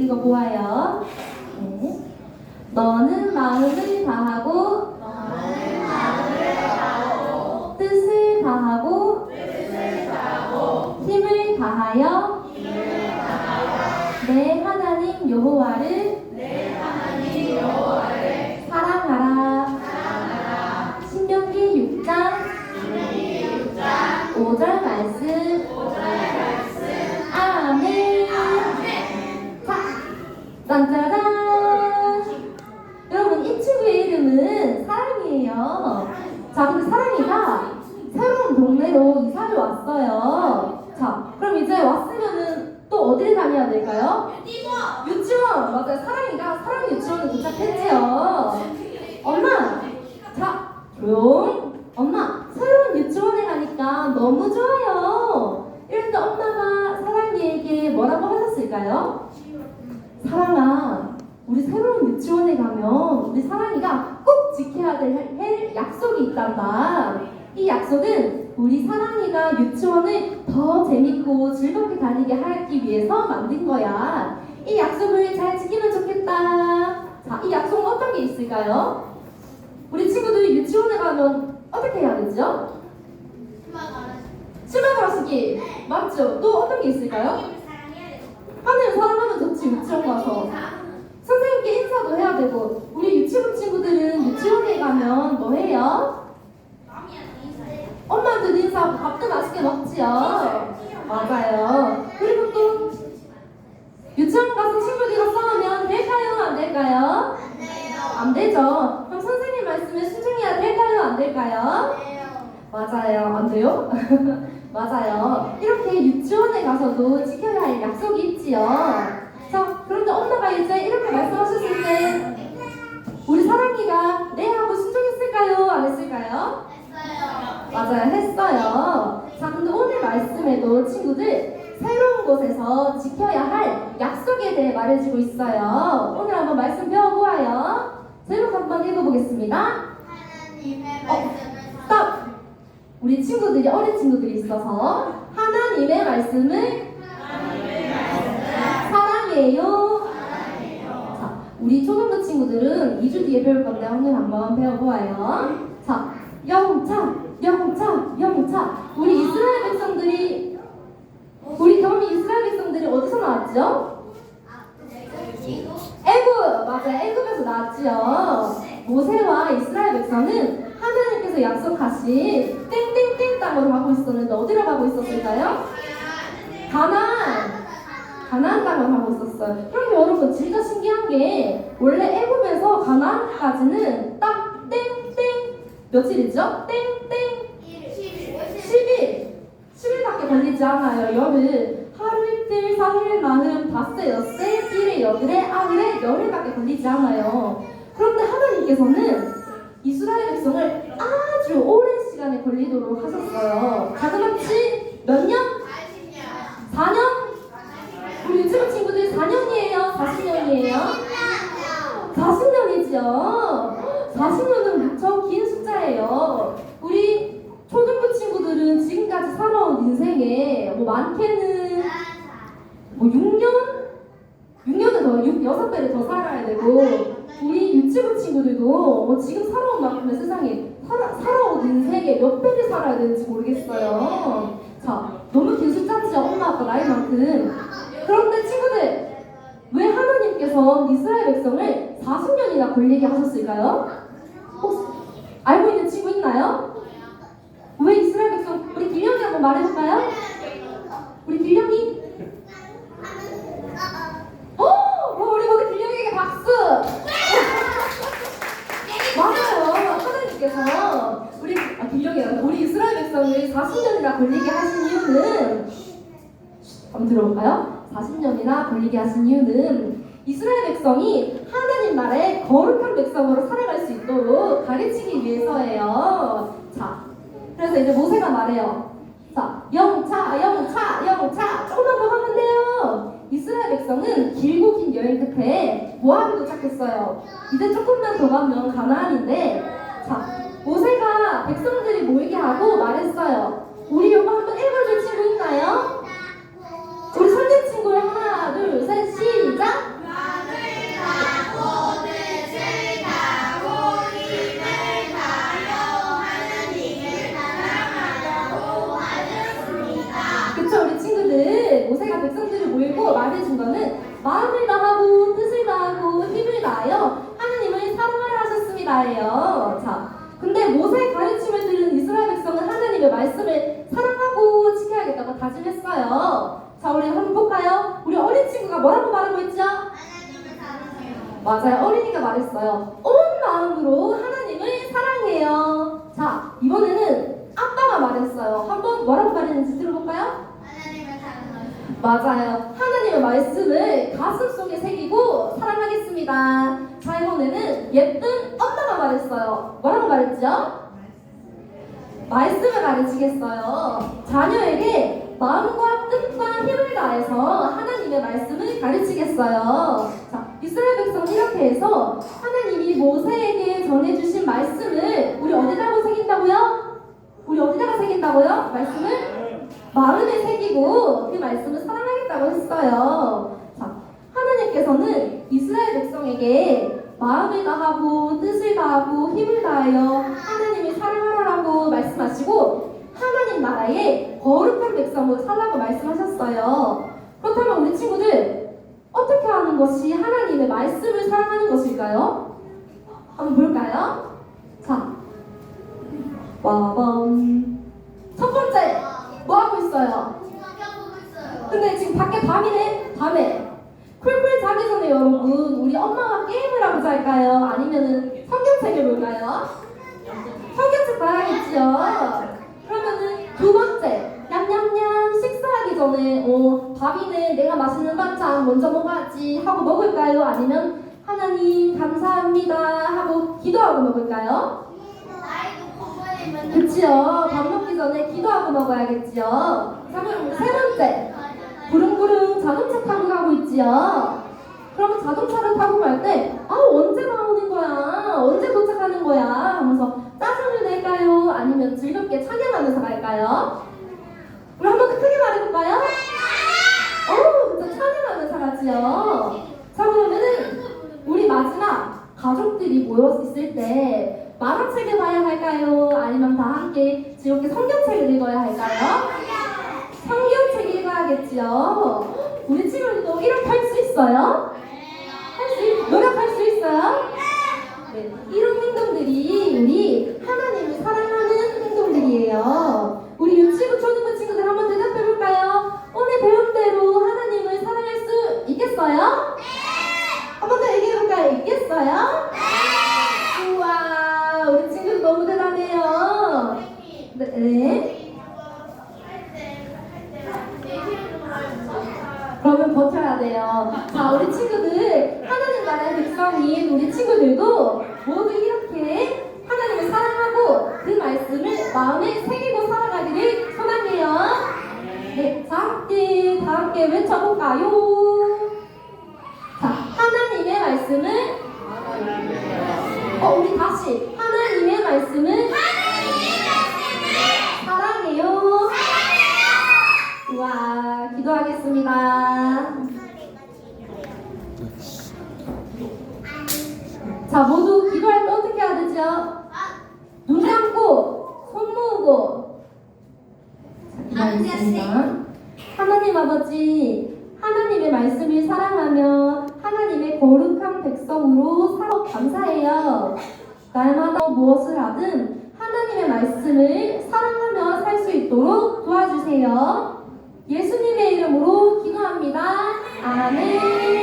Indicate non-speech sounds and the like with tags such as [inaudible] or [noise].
읽어보아요. 네. 너는 마음을 다하고 뜻을 다하고 힘을 다하여 내 하나님 여호와를 사랑이에요. 자, 근데 사랑이가 새로운 동네로 이사를 왔어요. 자, 그럼 이제 왔으면은 또 어디를 다녀야 될까요? 유치원 맞아요 사랑이가 사랑 유치원에 도착했지요 엄마 자 조용 엄마 새로운 유치원에 가니까 너무 좋아요 이럴 때 엄마가 사랑이에게 뭐라고 하셨을까요? 사랑아 우리 새로운 유치원에 가면 우리 사랑이가 될할 약속이 있단다 이 약속은 우리 사랑이가 유치원을 더 재밌고 즐겁게 다니게 하기 위해서 만든 거야. 이 약속을 잘 지키면 좋겠다. 자, 이 약속은 어떤 게 있을까요? 우리 친구들이 유치원에 가면 어떻게 해야 되죠? 신발 갈아쓰기 맞죠? 또 어떤 게 있을까요? 하늘 사랑하면 좋지 유치원 가서 선생님께 인사도 해야 되고 우리 유치원 친구들은 유치원에 가면 뭐 해요? 엄마한테 인사하고 밥도 맛있게 먹지요. 맞아요. 그리고 또 유치원 가서 친구들이랑 싸우면 될까요? 안 될까요? 안 되죠. 그럼 선생님 말씀에 순종해야 될까요? 안 될까요? 맞아요. 안 돼요? [laughs] 맞아요. 이렇게 유치원에 가서도 지켜야 할 약속이 있지요. 자, 그런데 엄마가 이제 이렇게 말씀하셨을 때 우리 사랑이가 네 하고 순종했을까요? 안 했을까요? 맞아요. 했어요. 자, 근데 오늘 말씀에도 친구들 새로운 곳에서 지켜야 할 약속에 대해 말해주고 있어요. 오늘 한번 말씀 배워보아요. 제목 한번 읽어보겠습니다. 스톱! 우리 친구들이 어린 친구들이 있어서 하나님의 말씀을 사랑해요. 자, 우리 초등부 친구들은 2주 뒤에 배울 건데 오늘 한번 배워보아요. 자, 영차, 영차, 영차. 우리 이스라엘 백성들이 우리 겸이 이스라엘 백성들이 어디서 나왔죠? 애굽 맞아요 애굽에서 나왔지요 모세와 이스라엘 백성은 하나님께서 약속하신 땡땡땡 땅으로 가고 있었는데 어디로 가고 있었을까요? 가나안 가나안 땅을 가고 있었어요 그런데 여러분 진짜 신기한 게 원래 애굽에서 가나안까지는 딱 땡땡 며칠이죠? 땡땡 10일 10일밖에 걸리지 않아요 열흘 하루 이틀 사흘 나흘 닷새 엿새 일에 여덟에 아흘에 열흘밖에 걸리지 않아요 그런데 하나님께서는 이스라엘 백성을 아주 오랜 시간에 걸리도록 하셨어요 자그마치 몇 년? 4년? 우리 유치원 친구들 4년이에요? 40년이에요? 40년이지요. 40년은 무척 긴 숫자예요. 우리 초등부 친구들은 지금까지 살아온 인생에 뭐 많게는 뭐 6년? 6년은 더, 6, 6배를 더 살아야 되고 우리 유치부 친구들도 뭐 지금 살아온 만큼의 세상에 살아, 살아온 인생에 몇 배를 살아야 되는지 모르겠어요. 자, 너무 긴 숫자지요. 엄마 아빠 나이만큼. 그런데 친구들 왜 하나님께서 이스라엘 백성을 40년이나 걸리게 하셨을까요? 혹시 알고 있는 친구 있나요? 왜 이스라엘 백성 우리 길령이 한번 말해볼까요? 우리 길령이 박수. 맞아요. 하나님께서 우리 아 길령이 아니라 우리 이스라엘 백성을 40년이나 걸리게 하신 이유는 한번 들어볼까요? 40년이나 걸리게 하신 이유는 이스라엘 백성이 하나님 나라의 거룩한 백성으로 살아갈 수 있도록 가르치기 위해서예요. 자, 그래서 이제 모세가 말해요. 자, 영차, 영차, 영차. 조금만 더 가면 돼요. 백성은 길고 긴 여행 끝에 모압에 도착했어요. 이제 조금만 더 가면 가나안인데, 자, 모세가 백성들이 모이게 하고 말했어요. 우리 이거 한번 마음을 다하고 뜻을 다하고 힘을 다하여 하나님을 사랑하라 하셨습니다예요. 자, 근데 모세의 가르침을 들은 이스라엘 백성은 하나님의 말씀을 사랑하고 지켜야겠다고 다짐했어요. 자, 우리 한번 볼까요? 우리 어린 친구가 뭐라고 말하고 있죠? 맞아요. 어린이가 말했어요. 온 마음으로 하나님을 사랑해요. 자, 이번에는 아빠가 말했어요. 한번 뭐라고 말했는지 들어볼까요? 맞아요. 하나님의 말씀을 가슴 속에 새기고 사랑하겠습니다. 자, 이번에는 예쁜 엄마가 말했어요. 뭐라고 말했죠? 말씀을 가르치겠어요. 자녀에게 마음과 뜻과 힘을 다해서 하나님의 말씀을 가르치겠어요. 자, 이스라엘 백성은 이렇게 해서 하나님이 모세에게 전해주신 말씀을 우리 어디다가 새긴다고요? 우리 어디다가 새긴다고요? 말씀을 마음에 새기고 그 말씀을 사랑하 겠다고 했어요. 자, 하나님께서는 이스라엘 백성에게 마음을 다하고 뜻을 다하고 힘을 다하여 하나님을 사랑하라고 말씀하시고 하나님 나라의 거룩한 백성으로 살라고 말씀하셨어요. 그렇다면 우리 친구들 어떻게 하는 것이 하나님의 말씀을 사랑하는 것일까요? 한번 볼까요? 자, 와밤. 첫 번째, 뭐 하고 있어요? 밖에 밤이네? 밤에. 쿨쿨 자기 전에 여러분, 우리 엄마와 게임을 하고 잘까요? 아니면은 성경책을 볼까요? 성경책 봐야겠지요? 그러면은 두 번째, 냠냠냠 식사하기 전에, 어, 밥이네, 내가 맛있는 반찬 먼저 먹어야지 하고 먹을까요? 아니면 하나님 감사합니다 하고 기도하고 먹을까요? 그치요. 밥 먹기 전에 기도하고 먹어야겠지요. 세 번째. 부릉부릉 자동차 타고 가고 있지요. 그러면 자동차를 타고 갈 때, 아, 언제 나오는 거야? 언제 도착하는 거야? 하면서 짜증을 낼까요? 아니면 즐겁게 찬양하면서 갈까요? 우리 한번더 크게 말해볼까요? 어, 그쵸. 찬양하면서 가지요. 자, 그러면은, 우리 마지막 가족들이 모여 있을 때, 만화책을 봐야 할까요? 아니면 다 함께 즐겁게 성경책을 읽어야 할까요? 성경 책 읽어야겠지요. 우리 친구들도 이렇게 할수 있어요? 할 수, 있- 노력할 수 있어요? 네, 이런 행동들이 우리 하나님을 사랑하는 행동들이에요. 우리 유치부 초등부 친구들 한번 대답해 볼까요? 오늘 배운 대로 하나님을 사랑할 수 있겠어요? 한 번 더 얘기해 볼까요? 있겠어요? 우와, 우리 친구들 너무 대단해요. 네. 네. 그러면 버텨야 돼요. 자, 우리 친구들, 하나님 나라의 백성인 우리 친구들도 모두 이렇게 하나님을 사랑하고 그 말씀을 마음에 새기고 살아가기를 소망해요. 네, 자, 함께, 다 함께 외쳐볼까요? 자, 하나님의 말씀을, 어, 우리 다시, 하나님의 말씀을 사랑해요. 우와, 기도하겠습니다. 자, 모두 기도할 때 어떻게 해야 되죠? 눈 감고, 손 모으고. 자, 기도하겠습니다. 하나님 아버지, 하나님의 말씀을 사랑하며 하나님의 거룩한 백성으로 살아 감사해요. 날마다 무엇을 하든 하나님의 말씀을 사랑하며 살 수 있도록 도와주세요. 예수님의 이름으로 기도합니다. 아멘.